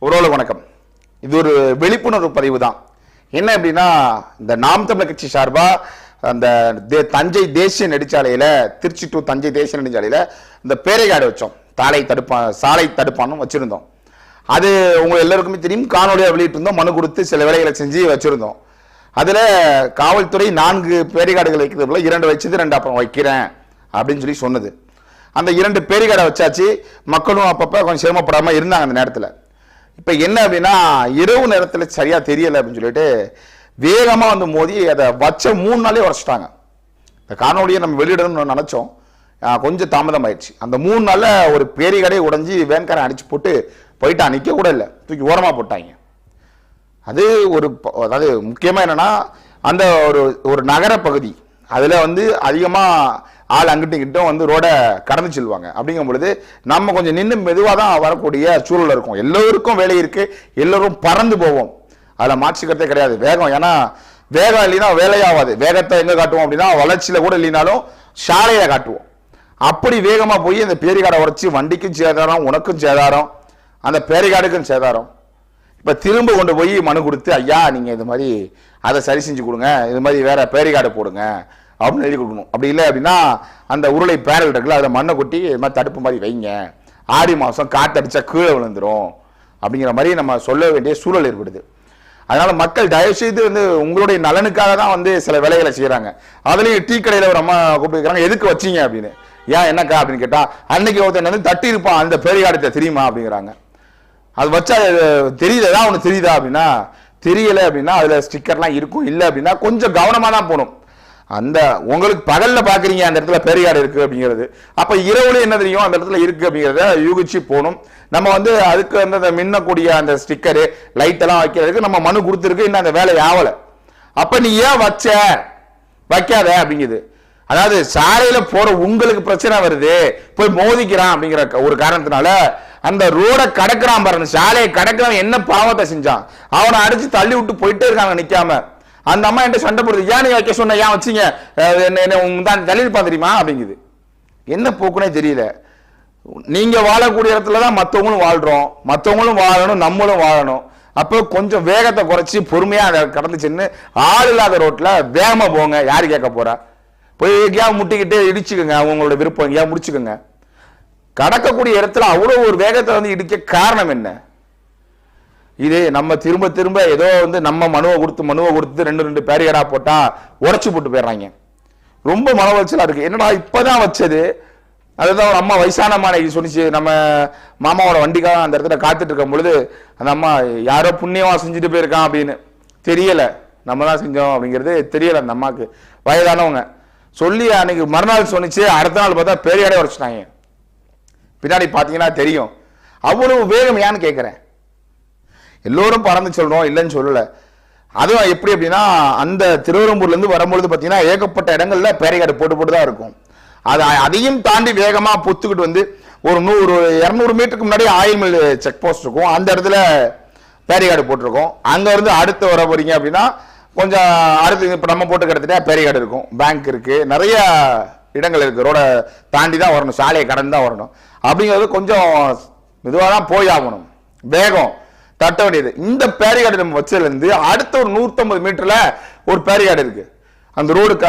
உறவுல வணக்கம். இது ஒரு விழிப்புணர்வு பதிவு தான். என்ன அப்படின்னா இந்த நாம் தமிழ் கட்சி சார்பாக அந்த தே- தஞ்சை தேசிய நெடுஞ்சாலையில் திருச்சி டு தஞ்சை தேசிய நெடுஞ்சாலையில் இந்த பேரைகாடு வச்சோம். சாலை தடுப்பா சாலை தடுப்பானும் வச்சுருந்தோம். அது உங்கள் எல்லாருக்குமே தெரியும். காணொலியாக வெளியிட்டிருந்தோம். மனு கொடுத்து சில வேலைகளை செஞ்சு வச்சுருந்தோம். அதில் காவல்துறை நான்கு பேரிகாடுகள் வைக்கிறதுல இரண்டு வச்சது ரெண்டு அப்புறம் வைக்கிறேன் அப்படின்னு சொல்லி சொன்னது. அந்த இரண்டு பேரிகாடை வச்சாச்சு. மக்களும் அப்பப்போ கொஞ்சம் சிரமப்படாமல் இருந்தாங்க அந்த நேரத்தில். இப்போ என்ன அப்படின்னா இரவு நேரத்தில் சரியாக தெரியலை அப்படின்னு சொல்லிட்டு வேகமாக வந்து மோதி அதை வச்ச மூணு நாளே உடச்சிட்டாங்க. இந்த காணொலியை நம்ம வெளியிடணும்னு நினச்சோம். கொஞ்சம் தாமதம் ஆயிடுச்சு அந்த மூணு நாளில் ஒரு பேரிகடை உடைஞ்சி வேன்காரன் அடிச்சு போட்டு போயிட்டான் நிற்க கூட இல்லை. தூக்கி ஓரமாக போட்டாங்க. அது ஒரு அதாவது முக்கியமாக என்னென்னா அந்த ஒரு ஒரு நகர பகுதி அதில் வந்து அதிகமாக ஆள் அங்கிட்டும் இங்கிட்டும் வந்து ரோடை கடந்து செல்வாங்க. அப்படிங்கும் பொழுது நம்ம கொஞ்சம் நின்று மெதுவாக தான் வரக்கூடிய சூழல் இருக்கும். எல்லோருக்கும் வேலை இருக்குது எல்லோரும் பறந்து போவோம். அதில் மாற்றிக்கிறதே கிடையாது. வேகம். ஏன்னா வேகம் இல்லைன்னா வேலையாகாது. வேகத்தை எங்கே காட்டுவோம் அப்படின்னா வளர்ச்சியில் கூட இல்லைனாலும் சாலையை காட்டுவோம். அப்படி வேகமாக போய் அந்த பேரிகாடை உடச்சி வண்டிக்கும் சேதாரம் உனக்கும் சேதாரம் அந்த பேரிகாடுக்கும் சேதாரம். இப்போ திரும்ப கொண்டு போய் மனு கொடுத்து ஐயா நீங்கள் இது மாதிரி அதை சரி செஞ்சு கொடுங்க. இது மாதிரி வேறு பேரிகாடு போடுங்க. அப்படின்னு எழுதி கொடுக்கணும். அப்படி இல்லை அப்படின்னா அந்த உருளை பேரல் இருக்குல்ல அதில் மண்ணை கொட்டி இது மாதிரி தடுப்பு மாதிரி வைங்க. ஆடி மாதம் காத்தடிச்சா கீழே விழுந்துடும் அப்படிங்கிற மாதிரி நம்ம சொல்ல வேண்டிய சூழல் ஏற்படுது. அதனால மக்கள் தயவு செய்து வந்து உங்களுடைய நலனுக்காக தான் வந்து சில வேலைகளை செய்கிறாங்க அதுலேயும் டீ கடையில் ஒரு அம்மா கூப்பிட்டுக்கிறாங்க எதுக்கு வச்சீங்க? அப்படின்னு. ஏன் என்னக்கா? அப்படின்னு கேட்டால் அன்னைக்கு ஒருத்தன் வந்து தட்டி இருப்பான் அந்த பேரிகாடத்தை தெரியுமா? அப்படிங்கிறாங்க. அது வச்சா அது ஏதாவது ஒன்று தெரியுதா அப்படின்னா தெரியலை அப்படின்னா அதில் ஸ்டிக்கர்லாம் இருக்கும். இல்லை அப்படின்னா கொஞ்சம் கவனமாக தான் போகணும். அந்த உங்களுக்கு பகல்ல பாக்குறீங்க அந்த இடத்துல பெரியார் இருக்கு அப்படிங்கிறது. அப்ப இரவுல என்ன தெரியும்? அந்த இடத்துல இருக்கு அப்படிங்கிறத யூகிச்சு போகணும். நம்ம வந்து அதுக்கு வந்து அந்த மின்னக்கூடிய அந்த ஸ்டிக்கரு லைட் எல்லாம் வைக்கிறதுக்கு நம்ம மனு கொடுத்துருக்கு இன்னும் அந்த வேலை ஆகலை அப்ப நீ ஏன் வச்ச? வைக்காத அப்படிங்குது. அதாவது சாலையில போற உங்களுக்கு பிரச்சனை வருது போய் மோதிக்கிறான் அப்படிங்கிற க- ஒரு காரணத்தினால அந்த ரோட கடக்கிறான் பாருங்க. சாலையை கடக்கிறான் என்ன பாவத்தை செஞ்சான்? அவனை அடிச்சு தள்ளி விட்டு போயிட்டே இருக்காங்க நிக்காம. அந்த அம்மா என்கிட்ட சண்டை போடுது. ஏன் நீ வைக்க சொன்ன? ஏன் வச்சீங்க? என்ன தான் தள்ளி இருப்பான் தெரியுமா? அப்படிங்குது. என்ன போக்குனே தெரியல. நீங்க வாழக்கூடிய இடத்துல தான் மற்றவங்களும் வாழ்றோம். மற்றவங்களும் வாழணும் நம்மளும் வாழணும். அப்போ கொஞ்சம் வேகத்தை குறைச்சி பொறுமையா அதை கடந்து சென்று ஆள் இல்லாத ரோட்ல வேகமா போங்க. யாரு கேட்க போறா? போய் எங்கேயாவது முட்டிக்கிட்டு இடிச்சுக்கோங்க. அவங்களோட விருப்பம் எங்கேயாவது முடிச்சுக்கோங்க. கடக்கக்கூடிய இடத்துல அவ்வளோ ஒரு வேகத்தை வந்து இடிக்க காரணம் என்ன? இது நம்ம திரும்ப திரும்ப ஏதோ வந்து நம்ம மனுவை கொடுத்து மனுவை கொடுத்து ரெண்டு ரெண்டு பேரியடா போட்டால் உடச்சி போட்டு போயிடுறாங்க. ரொம்ப மன உளைச்சலா இருக்குது என்னடா இப்பதான் வச்சது? அதுதான் ஒரு அம்மா வயசான அம்மா சொன்னிச்சு. நம்ம மாமாவோட வண்டிக்காக அந்த இடத்துல காத்துட்டு இருக்கும் பொழுது அந்த அம்மா யாரோ புண்ணியமாக செஞ்சுட்டு போயிருக்கான் அப்படின்னு. தெரியலை. நம்ம தான் செஞ்சோம் அப்படிங்கிறது தெரியலை அந்த அம்மாவுக்கு வயதானவங்க. சொல்லி அன்னைக்கு மறுநாள் சொன்னிச்சு அடுத்த நாள் பார்த்தா பெரியாடே உடச்சிட்டாங்க. பின்னாடி பார்த்தீங்கன்னா தெரியும். அவ்வளவு வேகம் ஏன்னு கேட்குறேன் எல்லோரும் பறந்து சொல்கிறோம் இல்லைன்னு சொல்லலை. அதுவும் எப்படி அப்படின்னா அந்த திருவரம்பூர்லேருந்து வரும்பொழுது பார்த்தீங்கன்னா ஏகப்பட்ட இடங்களில் பேரைக்காடு போட்டு போட்டு தான் இருக்கும். அது அதையும் தாண்டி வேகமாக பொத்துக்கிட்டு வந்து ஒரு நூறு இரநூறு மீட்டருக்கு முன்னாடி ஆயில் மில் செக் போஸ்ட் இருக்கும். அந்த இடத்துல பேரிகாடு போட்டிருக்கோம். அங்கேருந்து அடுத்து வர போறீங்க அப்படின்னா கொஞ்சம் அடுத்து இப்போ நம்ம போட்டு கிடத்துட்டா பேரிகாடு இருக்கும். பேங்க் இருக்குது நிறைய இடங்கள் இருக்குது ரோட தாண்டி தான் வரணும். சாலையை கடந்து தான் வரணும். அப்படிங்கிறது கொஞ்சம் மெதுவாக தான் போய் ஆகணும். வேகம். தட்ட வேண்டியது இந்த பேரிகார்டு நம்ம வச்சதுலேருந்து அடுத்த ஒரு நூற்றம்பது மீட்டரில் ஒரு பேரிகார்டு இருக்குது அந்த ரோடு க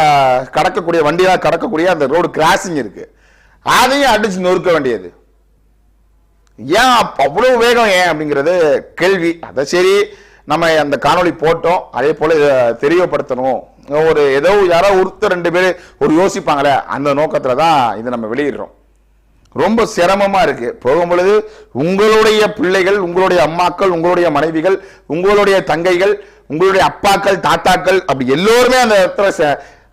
கடக்கக்கூடிய வண்டியெல்லாம் கடக்கக்கூடிய அந்த ரோடு கிராசிங் இருக்குது அதையும் அடிச்சு நொறுக்க வேண்டியது. ஏன் அப்போ அவ்வளோ வேகம் ஏன் அப்படிங்கிறது கேள்வி. அதை சரி நம்ம அந்த காணொளி போட்டோம். அதே போல் இதை தெரியப்படுத்தணும். ஒரு ஏதோ யாரோ ஒருத்தர் ரெண்டு பேர் ஒரு யோசிப்பாங்களே அந்த நோக்கத்தில் தான் இதை நம்ம வெளியிடுறோம். ரொம்ப சிரமமா இருக்கு. போகும் பொழுது உங்களுடைய பிள்ளைகள் உங்களுடைய அம்மாக்கள் உங்களுடைய மனைவிகள் உங்களுடைய தங்கைகள் உங்களுடைய அப்பாக்கள் தாத்தாக்கள் அப்படி எல்லோருமே அந்த இடத்துல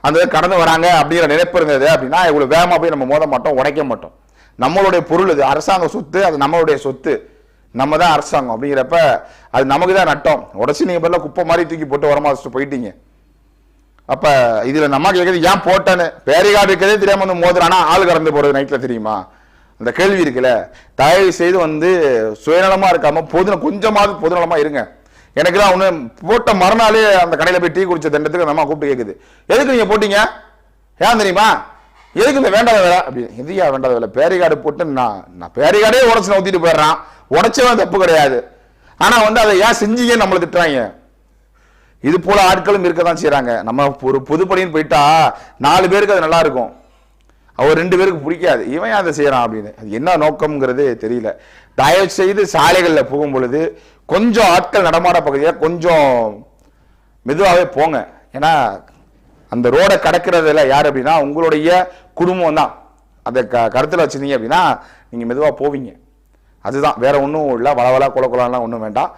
அந்த கடந்து வராங்க அப்படிங்கிற நினைப்பு இருந்தது அப்படின்னா இவ்வளவு வேகமா போய் நம்ம மோத மாட்டோம் உடைக்க மாட்டோம். நம்மளுடைய பொருள் இது அரசாங்க சொத்து அது நம்மளுடைய சொத்து. நம்ம தான் அரசாங்கம் அப்படிங்கிறப்ப அது நமக்கு தான் நட்டம். உடச்சி நீங்க பதிலாக குப்பை மாதிரி தூக்கி போட்டு வரமா வச்சுட்டு போயிட்டீங்க. அப்ப இதுல நம்ம கேட்கறது ஏன் போட்டேன்னு? பேரிகார்டு இருக்கிறதே தெரியாம வந்து மோதுறானா? ஆள் கடந்து போறது நைட்ல தெரியுமா? அந்த கேள்வி இருக்குல்ல? தயவு செய்து வந்து சுயநலமாக இருக்காமல் பொது கொஞ்சமாவது பொதுநலமாக இருங்க. எனக்கு தான் ஒன்று போட்ட மறுநாளே அந்த கடையில் போய் டீ குடிச்ச தண்டத்துக்கு அந்த அம்மா கூப்பிட்டு கேட்குது எதுக்கு நீங்கள் போட்டீங்க? ஏன் தெரியுமா? எதுக்கு இந்த வேண்டாத வேலை? அப்படின்னு இந்தியா வேண்டாத வேலை? பேரிகார்டு போட்டு நான் நான் பேரிகார்டே உடச்சு ஊற்றிட்டு போயிடுறான். உடச்சவன் தப்பு கிடையாது. ஆனால் வந்து அதை ஏன் செஞ்சீங்கன்னு நம்மளை திட்டுறாங்க. இது போல ஆட்களும் இருக்க தான் செய்கிறாங்க நம்ம ஒரு பொதுப்பணின்னு போயிட்டா நாலு பேருக்கு அது நல்லா இருக்கும். அவர் ரெண்டு பேருக்கு பிடிக்காது. இவன் அதை செய்யறான் அப்படின்னு? அது என்ன நோக்கம்ங்கிறது தெரியல. தயவு செய்து சாலைகளில் போகும் பொழுது கொஞ்சம் ஆட்கள் நடமாட பகுதியாக கொஞ்சம் மெதுவாகவே போங்க. ஏன்னா அந்த ரோடை கடக்கிறதுல யார் அப்படின்னா உங்களுடைய குடும்பம் தான். அதை க கருத்தில் வச்சுருந்தீங்க அப்படின்னா நீங்கள் மெதுவாக போவீங்க. அதுதான். வேற ஒன்றும் இல்லை. வளவலா குலக்குலாம்லாம் ஒன்றும் வேண்டாம்.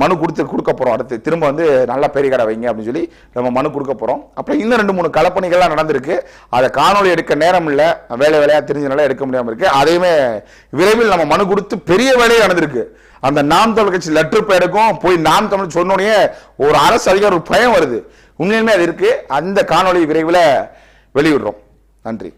மனு கொடுத்து கொடுக்க போகிறோம் அடுத்து திரும்ப வந்து நல்ல பெரிய கடை வைங்க அப்படின்னு சொல்லி நம்ம மனு கொடுக்க போகிறோம் அப்புறம் இன்னும் ரெண்டு மூணு கலப்பணிகள்லாம் நடந்திருக்கு. அதை காணொளி எடுக்க நேரம் இல்லை. வேலை வேலையாக தெரிஞ்சனால எடுக்க முடியாமல் இருக்குது அதையுமே விரைவில் நம்ம மனு கொடுத்து பெரிய வேலையே நடந்திருக்கு. அந்த நாம் தமிழ் கட்சி லெட்டர் பேருக்கும் போய் நாம் தமிழ் சொன்னோடனே ஒரு அரசு அதிகாரி ஒரு பயம் வருது. உண்மையிலுமே அது இருக்குது அந்த காணொளி விரைவில் வெளியிடுறோம். நன்றி.